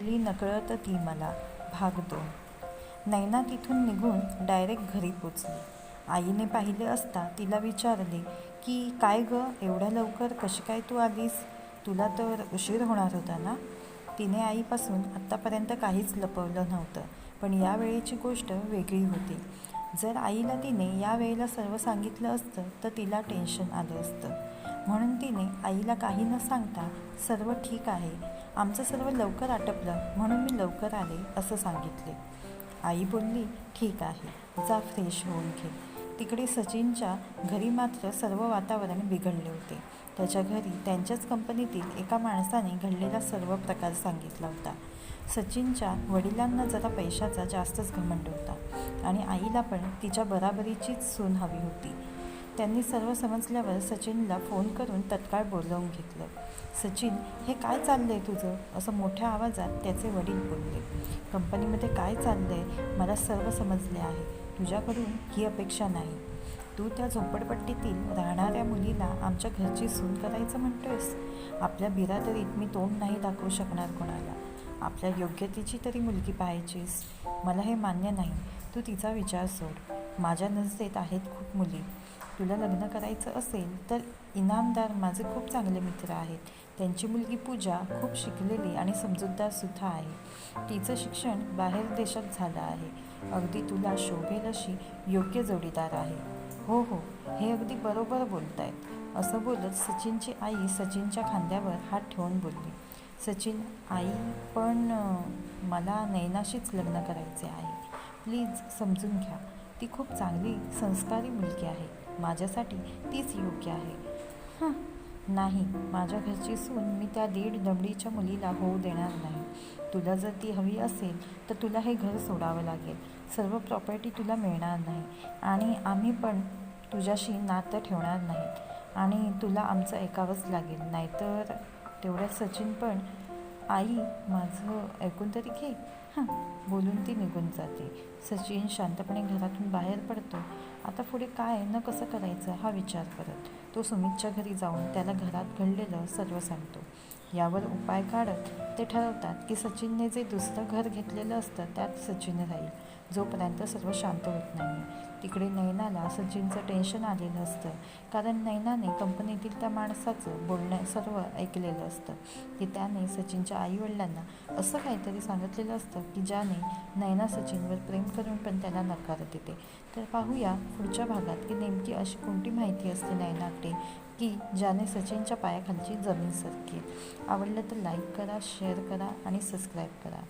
भेटली नकळत ती मला भाग दोन नैना तिथून निघून डायरेक्ट घरी पोचली. आईने पाहिले असता तिला विचारले की काय ग एवढ्या लवकर कशी काय तू आलीस? तुला तर उशीर होणार होता ना? तिने आईपासून आत्तापर्यंत काहीच लपवलं नव्हतं पण यावेळेची गोष्ट वेगळी होती. जर आईला तिने या वेळेला सर्व सांगितलं असतं तर तिला टेन्शन आलं असतं. म्हणून तिने आईला काही न सांगता सर्व ठीक आहे. आमचं सर्व लवकर आटपलं. म्हणून मी लवकर आले असं सांगितले. आई बोलली ठीक आहे. जा फ्रेश होऊन घे. तिकडे सचिनच्या घरी मात्र सर्व वातावरण बिघडले होते. त्याच्या घरी त्यांच्याच कंपनीतील एका माणसाने घडलेला सर्व प्रकार सांगितला होता. सचिनच्या वडिलांना जरा पैशाचा जास्तच घमंड होता आणि आईला पण तिच्या बराबरीचीच सून हवी होती. त्यांनी सर्व समजल्यावर सचिनला फोन करून तत्काळ बोलवून घेतलं. सचिन हे काय चाललं आहे तुझं? असं मोठ्या आवाजात त्याचे वडील बोलले. कंपनीमध्ये काय चाललं आहे मला सर्व समजले आहे. तुझ्याकडून ही अपेक्षा नाही. तू त्या झोपडपट्टीतील राहणाऱ्या मुलीला आमच्या घरची सून करायचं म्हणतोयस? आपल्या बिरादरीत मी तोंड नाही दाखवू शकणार कोणाला. आपल्या योग्यतेची तरी मुलगी पाहायचीस. मला हे मान्य नाही. तू तिचा विचार सोड. माझ्या नजरेत आहेत खूप मुली. तुला लग्न करायचं असेल तर इनामदार माझे खूप चांगले मित्र आहेत. त्यांची मुलगी पूजा खूप शिकलेली आणि समजूतदारसुद्धा आहे. तिचं शिक्षण बाहेर देशात झालं आहे. अगदी तुला शोभेल अशी योग्य जोडीदार आहे. हो हो. हे अगदी बरोबर बोलत आहेत असं बोलत सचिनची आई सचिनच्या खांद्यावर हात ठेवून बोलली. सचिन आई पण मला नैनाशीच लग्न करायचे आहे. प्लीज समजून घ्या ती खूप चांगली संस्कारी मुलगी आहे. माझ्यासाठी तीच योग्य आहे. हां नाही माझ्या घरची सून मी त्या दीड दमडीच्या मुलीला होऊ देणार नाही. तुला जर ती हवी असेल तर तुला हे घर सोडावं लागेल. सर्व प्रॉपर्टी तुला मिळणार नाही. आणि आम्ही पण तुझ्याशी नातं ठेवणार नाही. आणि तुला आमचं ऐकावंच लागेल. नाहीतर तेवढ्यात सचिन पण आई माझं ऐकून तरी घे. हां. बोलून ती निघून जाते. सचिन शांतपणे घरातून बाहेर पडतो. आता पुढे काय न कसं करायचं हा विचार करत तो सुमितच्या घरी जाऊन त्याला घरात घडलेलं सर्व सांगतो. यावर उपाय काढत ते ठरवतात की सचिनने जे दुसरं घर घेतलेलं असतं त्यात सचिन राहील. जोपर्यंत सर्व शांत होत नाही तिकडे नैनाला सचिनचं टेन्शन आलेलं असतं. कारण नैनाने कंपनीतील त्या माणसाचं बोलणं सर्व ऐकलेलं असतं. की त्याने सचिनच्या आईवडिलांना असं काहीतरी सांगितलेलं असतं की ज्याने नैना सचिनवर प्रेम करून पण त्याला नकार देते. तर पाहूया पुढच्या भागात की नेमकी अशी कोणती माहिती असते नैनाकडे की ज्याने सचिनच्या पायाखालची जमीन सरकेल. आवडलं तर लाईक करा शेअर करा आणि सबस्क्राईब करा.